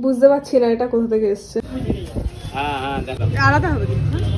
বুঝতে পারছি না এটা কোথা থেকে এসছে আলাদা হবে কিন্তু, হ্যাঁ?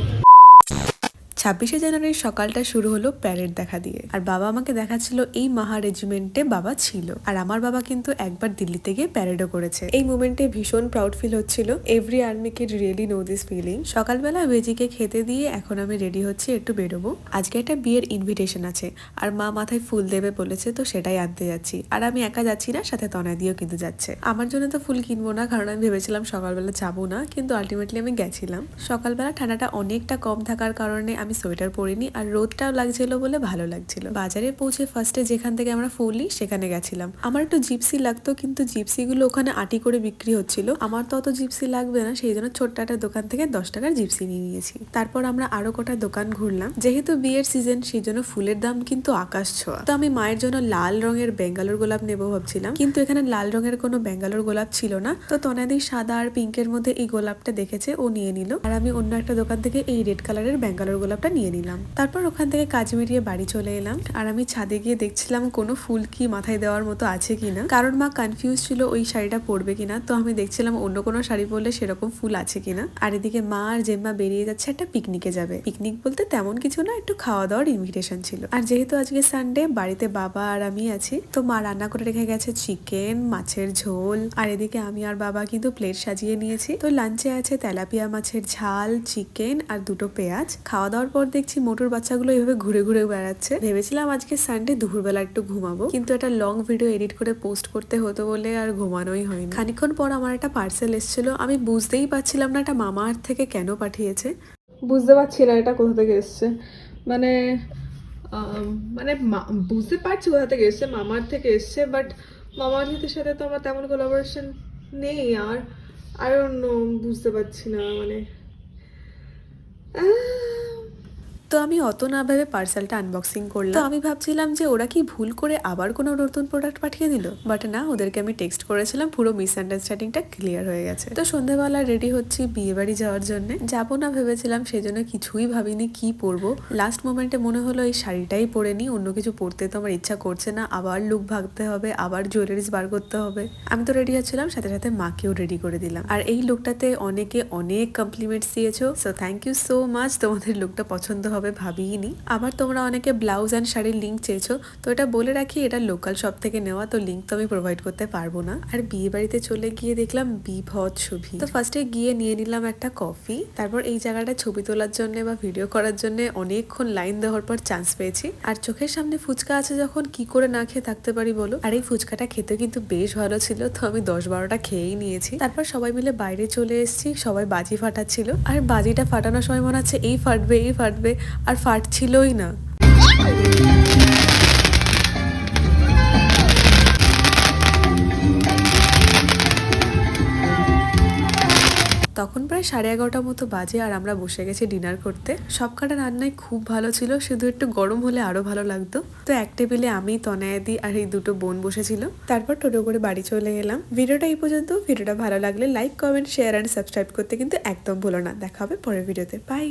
ছাব্বিশে জানুয়ারির সকালটা শুরু হলো প্যারেড দেখা দিয়ে। আর বাবা আমাকে দেখাচ্ছিল এই মাহা রেজিমেন্টে বাবা ছিল। আর আমার বাবা কিন্তু একবার দিল্লিতে গিয়ে প্যারেডও করেছে। এই মুমেন্টে ভীষণ প্রাউড ফিল হচ্ছিল। Every army kid really know this feeling সকালবেলা বেজিকে খেতে দিয়ে এখন আমি রেডি হচ্ছি, একটু বেরোবো। আজকে একটা বিয়ের ইনভিটেশন আছে। আর মা মাথায় ফুল দেবে বলেছে, তো সেটাই আনতে যাচ্ছি। আর আমি একা যাচ্ছি না, সাথে তনাদিও কিন্তু যাচ্ছে। আমার জন্য তো ফুল কিনবো না, কারণ আমি ভেবেছিলাম সকালবেলা যাব না, কিন্তু আলটিমেটলি আমি গেছিলাম। সকালবেলা ঠান্ডাটা অনেকটা কম থাকার কারণে আমি সোয়েটার পরিনি আর রোদটাও লাগছিল বলে ভালো লাগছিল। বাজারে পৌঁছে ফার্স্টে যেখান থেকে আমরা ফুল সেখানে গেছিলাম। আমার একটু জিপসি লাগতো, কিন্তু জিপসিগুলো ওখানে আটি করে বিক্রি হচ্ছিল। আমার তো অত জিপসি লাগবে না, সেই জন্য ছোট্ট একটা দোকান থেকে দশ টাকার জিপসি নিয়ে নিয়েছি। তারপর আমরা আরও কটা দোকান ঘুরলাম। যেহেতু বিয়ের সিজন সেই জন্য ফুলের দাম কিন্তু আকাশ ছোঁয়া। তো আমি মায়ের জন্য লাল রঙের বেঙ্গালোর গোলাপ নেব ভাবছিলাম। কিন্তু এখানে লাল রঙের কোনো বেঙ্গালোর গোলাপ ছিল না। তো তনাদি সাদা আর পিঙ্কের মধ্যে এই গোলাপটা দেখেছে, ও নিয়ে নিল। আর আমি অন্য একটা দোকান থেকে এই রেড কালারের বেঙ্গালোর গোলাপটা নিয়ে নিলাম। তারপর ওখান থেকে কাজ মিটিয়ে বাড়ি চলে এলাম। আর আমি ছাদে গিয়ে দেখছিলাম কোনো ফুল কি মাথায় দেওয়ার মতো আছে কিনা। কারণ মা কনফিউজ ছিল ওই শাড়িটা পরবে কিনা। তো আমি দেখছিলাম অন্য কোনো শাড়ি পরলে সেরকম ফুল আছে কিনা। আর এদিকে মা আর জেম্মা বেরিয়ে যাচ্ছে একটা পিকনিকে যাবে। পিকনিক বলতে তেমন কিছু না, একটু খাওয়া দাওয়ার ইনভিটেশন ছিল। আর যেহেতু আজকে সানডে বাড়িতে বাবা আর আমি আছি, তো মা রান্না করে রেখে গেছে চিকেন মাছের ঝোল। আর এদিকে আমি আর বাবা কিন্তু প্লেট সাজিয়ে নিয়েছি। তো লাঞ্চে আছে তেলাপিয়া মাছের ঝাল চিকেন আর দুটো পেঁয়াজ। খাওয়া দাওয়ার পর দেখছি মোটর বাচ্চাগুলো এইভাবে ঘুরে ঘুরে বেড়াচ্ছে। ভেবেছিলাম আজকে সানডে দুপুরবেলা একটু ঘুমাবো, কিন্তু একটা লং ভিডিও এডিট করে পোস্ট করতে হতো বলে আর ঘুমানোই হয়নি। খানিক্ষণ পর আমার একটা পার্সেল এসেছিল, আমি বুঝতেই পারছিলাম না এটা মামা আর্থ থেকে কেন পাঠিয়েছে। বুঝতে পারছি না এটা কোথা থেকে এসছে। মানে মানে বুঝতে পারছি কোথা থেকে এসছে, মামার থেকে এসছে বাট মামার সাথে তো আমার তেমন কোলাবোরেশন নেই, আর আর নো বুঝতে পারছি না মানে তো আমি অত না ভেবে পার্সেলটা আনবক্সিং করলাম। তো আমি ভাবছিলাম যে ওরা কি ভুল করে আবার কোনো নতুন প্রোডাক্ট পাঠিয়ে দিল? বাট না, ওদেরকে আমি টেক্সট করেছিলাম, পুরো মিসআন্ডারস্ট্যান্ডিংটা ক্লিয়ার হয়ে গেছে। তো সন্ধ্যাবেলা রেডি হচ্ছি বিয়ে বাড়ি যাওয়ার জন্য। যাব না ভেবেছিলাম সেই জন্য কিছুই ভাবিনি কি পরবো। লাস্ট মোমেন্টে মনে হলো এই শাড়িটাই পরে নি অন্য কিছু পরতে তো আমার ইচ্ছা করছে না, আবার লুক ভাগতে হবে, আবার জুয়েলারিজ বার করতে হবে। আমি তো রেডি হচ্ছিলাম, সাথে সাথে মাকেও রেডি করে দিলাম। আর এই লুকটাতে অনেকে অনেক কমপ্লিমেন্টস দিয়েছ so thank you so much তোমাদের লুকটা পছন্দ হবে। ভাবিনি আবার তোমরা অনেকে ব্লাউজ অ্যান্ড শাড়ির লিঙ্ক চেয়েছো, তো এটা বলে রাখি, এটা লোকাল শপ থেকে নেওয়া, তো লিঙ্ক তো আমি প্রোভাইড করতে পারব না। আর বিয়ে বাড়িতে চলে গিয়ে দেখলাম বিভৎ ছবি। তো ফার্স্টে গিয়ে নিয়ে নিলাম একটা কফি তারপর এই জায়গাটা ছবি তোলার জন্য বা ভিডিও করার জন্য অনেকক্ষণ লাইন দেওয়ার পর চান্স পেয়েছি। আর চোখের সামনে ফুচকা আছে যখন, কি করে না খেয়ে থাকতে পারি বলো? আর এই ফুচকাটা খেতে কিন্তু বেশ ভালো ছিল, তো আমি দশ বারোটা খেয়েই নিয়েছি। তারপর সবাই মিলে বাইরে চলে এসেছি, সবাই বাজি ফাটাচ্ছিল। আর বাজিটা ফাটানোর সময় মনে হচ্ছে, এই ফাটবে এই ফাটবে। আর ফাটছিলই না। তখন প্রায় সাড়ে এগারোটার মতো বাজে আর আমরা বসে গেছি ডিনার করতে। সব কটা রান্নাই খুব ভালো ছিল, শুধু একটু গরম হলে আরও ভালো লাগতো। তো এক টেবিলে আমি, তনায়াদি আর এই দুটো বোন বসেছিল। তারপর টোটো করে বাড়ি চলে এলাম। ভিডিওটা এই পর্যন্ত। ভিডিওটা ভালো লাগলে like, comment share and subscribe করতে কিন্তু একদম ভুলো না। দেখা হবে পরের ভিডিওতে। বাই